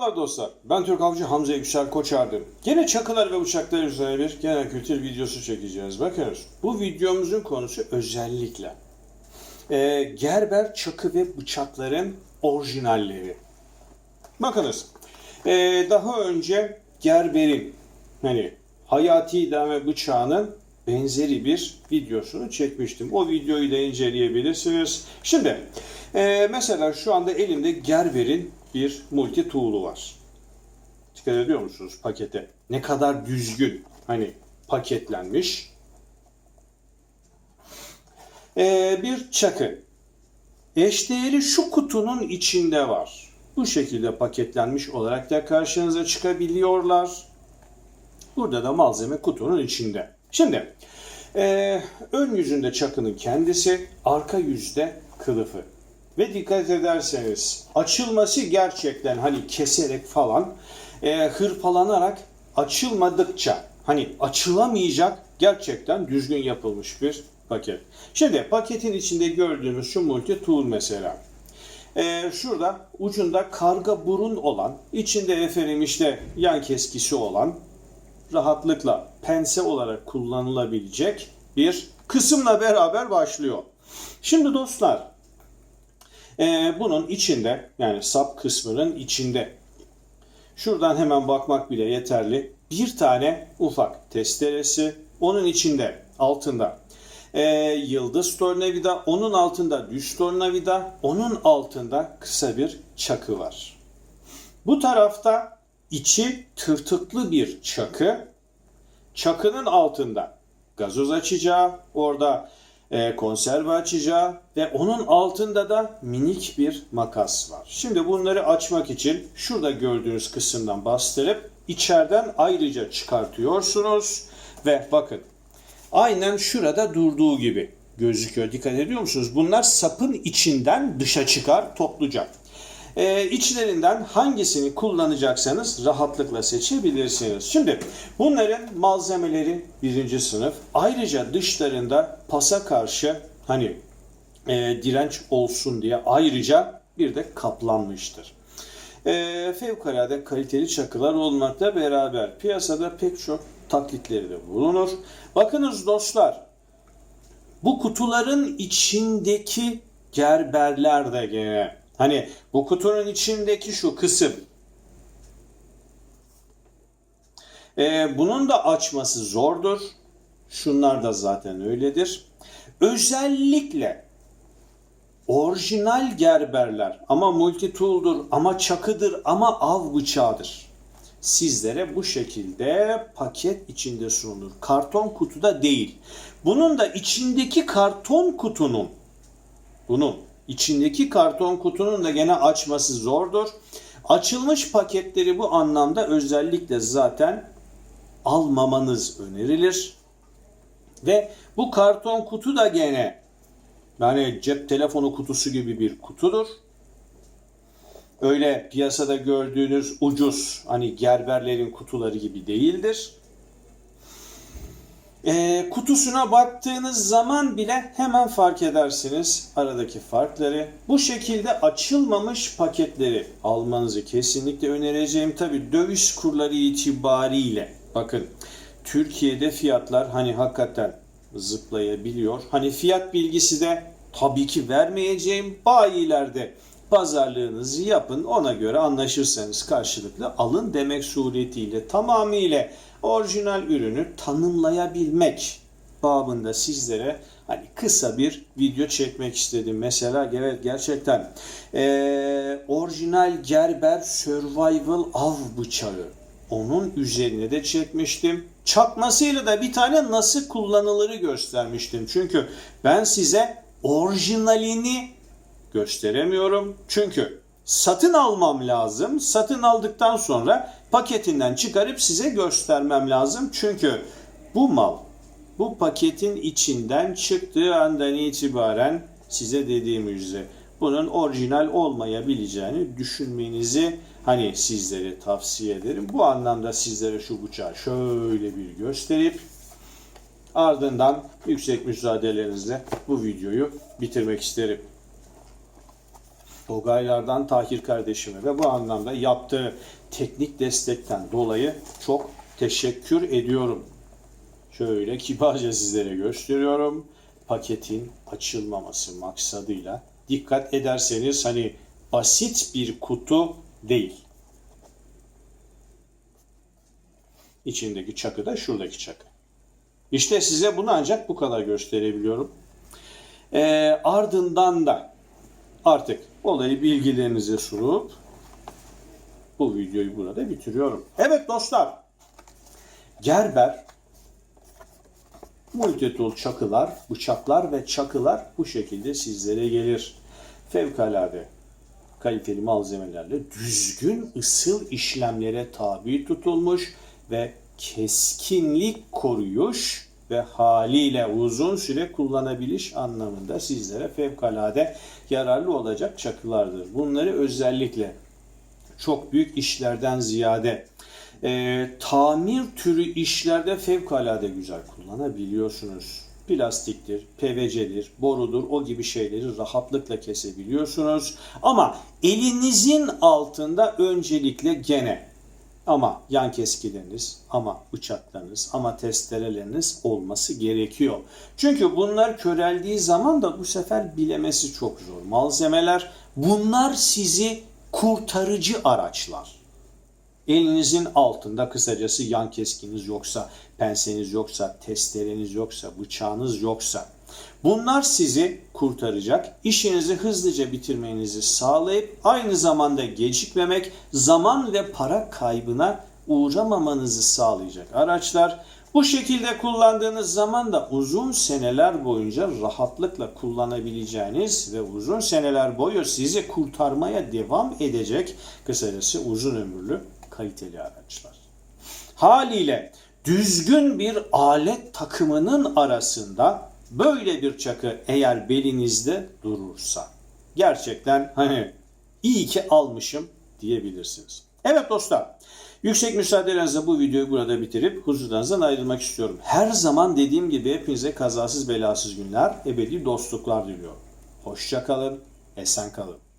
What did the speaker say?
Merhaba dostlar. Ben Türk Avcı Hamza Yüksel Koçardı. Gene çakılar ve uçaklar üzerine bir genel kültür videosu çekeceğiz. Bakınız bu videomuzun konusu özellikle e, Gerber çakı ve bıçakların orijinalleri. Bakınız e, daha önce Gerber'in hani hayati idame bıçağının benzeri bir videosunu çekmiştim. O videoyu da inceleyebilirsiniz. Şimdi e, mesela şu anda elimde Gerber'in bir multi tool'u var. Dikkat ediyor musunuz pakete? Ne kadar düzgün hani paketlenmiş. E, bir çakı. Eşdeğeri şu kutunun içinde var. Bu şekilde paketlenmiş olarak da karşınıza çıkabiliyorlar. Burada da malzeme kutunun içinde. Şimdi e, ön yüzünde çakının kendisi, arka yüzde kılıfı. Ve dikkat ederseniz açılması gerçekten hani keserek falan e, hırpalanarak açılmadıkça hani açılamayacak gerçekten düzgün yapılmış bir paket. Şimdi paketin içinde gördüğümüz şu multi tool mesela. Ee, şurada ucunda karga burun olan, içinde efendim işte yan keskisi olan, rahatlıkla pense olarak kullanılabilecek bir kısımla beraber başlıyor. Şimdi dostlar, ee, bunun içinde yani sap kısmının içinde şuradan hemen bakmak bile yeterli. Bir tane ufak testeresi, onun içinde altında e, yıldız tornavida, onun altında düz tornavida, onun altında kısa bir çakı var. Bu tarafta içi tırtıklı bir çakı, çakının altında gazoz açacağı, orada e, konserve açacağı ve onun altında da minik bir makas var. Şimdi bunları açmak için şurada gördüğünüz kısımdan bastırıp içeriden ayrıca çıkartıyorsunuz ve bakın aynen şurada durduğu gibi gözüküyor. Dikkat ediyor musunuz? Bunlar sapın içinden dışa çıkar topluca. Ee, içlerinden hangisini kullanacaksanız rahatlıkla seçebilirsiniz. Şimdi bunların malzemeleri birinci sınıf. Ayrıca dışlarında pasa karşı hani e, direnç olsun diye ayrıca bir de kaplanmıştır. E, fevkalade kaliteli çakılar olmakla beraber piyasada pek çok taklitleri de bulunur. Bakınız dostlar bu kutuların içindeki gerberler de gene hani bu kutunun içindeki şu kısım e, bunun da açması zordur. Şunlar da zaten öyledir. Özellikle orijinal gerberler ama multi tool'dur ama çakıdır ama av bıçağıdır. Sizlere bu şekilde paket içinde sunulur. Karton kutuda değil. Bunun da içindeki karton kutunun bunun içindeki karton kutunun da gene açması zordur. Açılmış paketleri bu anlamda özellikle zaten almamanız önerilir. Ve bu karton kutu da gene yani cep telefonu kutusu gibi bir kutudur. Öyle piyasada gördüğünüz ucuz hani gerberlerin kutuları gibi değildir. E, kutusuna baktığınız zaman bile hemen fark edersiniz aradaki farkları. Bu şekilde açılmamış paketleri almanızı kesinlikle önereceğim. Tabi döviz kurları itibariyle bakın Türkiye'de fiyatlar hani hakikaten zıplayabiliyor. Hani fiyat bilgisi de tabii ki vermeyeceğim. Bayilerde pazarlığınızı yapın. Ona göre anlaşırsanız karşılıklı alın demek suretiyle tamamıyla orijinal ürünü tanımlayabilmek babında sizlere hani kısa bir video çekmek istedim. Mesela evet gerçekten ee, orijinal Gerber Survival av bıçağı onun üzerine de çekmiştim. Çakmasıyla da bir tane nasıl kullanılırı göstermiştim. Çünkü ben size orijinalini gösteremiyorum. Çünkü satın almam lazım. Satın aldıktan sonra paketinden çıkarıp size göstermem lazım. Çünkü bu mal bu paketin içinden çıktığı andan itibaren size dediğim üzere bunun orijinal olmayabileceğini düşünmenizi hani sizlere tavsiye ederim. Bu anlamda sizlere şu bıçağı şöyle bir gösterip ardından yüksek müsaadelerinizle bu videoyu bitirmek isterim. Togaylardan Tahir kardeşime ve bu anlamda yaptığı teknik destekten dolayı çok teşekkür ediyorum. Şöyle kibarca sizlere gösteriyorum. Paketin açılmaması maksadıyla dikkat ederseniz hani basit bir kutu değil. İçindeki çakı da şuradaki çakı. İşte size bunu ancak bu kadar gösterebiliyorum. Ee, ardından da artık olayı bilgilerinize sunup bu videoyu burada bitiriyorum. Evet dostlar. Gerber multitool çakılar, bıçaklar ve çakılar bu şekilde sizlere gelir. Fevkalade kaliteli malzemelerle düzgün ısıl işlemlere tabi tutulmuş ve keskinlik koruyuş ve haliyle uzun süre kullanabiliş anlamında sizlere fevkalade yararlı olacak çakılardır. Bunları özellikle çok büyük işlerden ziyade e, tamir türü işlerde fevkalade güzel kullanabiliyorsunuz. Plastiktir, PVC'dir, borudur o gibi şeyleri rahatlıkla kesebiliyorsunuz. Ama elinizin altında öncelikle gene ama yan keskileriniz, ama bıçaklarınız, ama testereleriniz olması gerekiyor. Çünkü bunlar köreldiği zaman da bu sefer bilemesi çok zor. Malzemeler bunlar sizi kurtarıcı araçlar. Elinizin altında kısacası yan keskiniz yoksa, penseniz yoksa, testereniz yoksa, bıçağınız yoksa bunlar sizi kurtaracak, işinizi hızlıca bitirmenizi sağlayıp aynı zamanda gecikmemek, zaman ve para kaybına uğramamanızı sağlayacak araçlar. Bu şekilde kullandığınız zaman da uzun seneler boyunca rahatlıkla kullanabileceğiniz ve uzun seneler boyu sizi kurtarmaya devam edecek kısacası uzun ömürlü kaliteli araçlar. Haliyle düzgün bir alet takımının arasında böyle bir çakı eğer belinizde durursa gerçekten hani iyi ki almışım diyebilirsiniz. Evet dostlar yüksek müsaadenizle bu videoyu burada bitirip huzurlarınızdan ayrılmak istiyorum. Her zaman dediğim gibi hepinize kazasız belasız günler, ebedi dostluklar diliyorum. Hoşça kalın, esen kalın.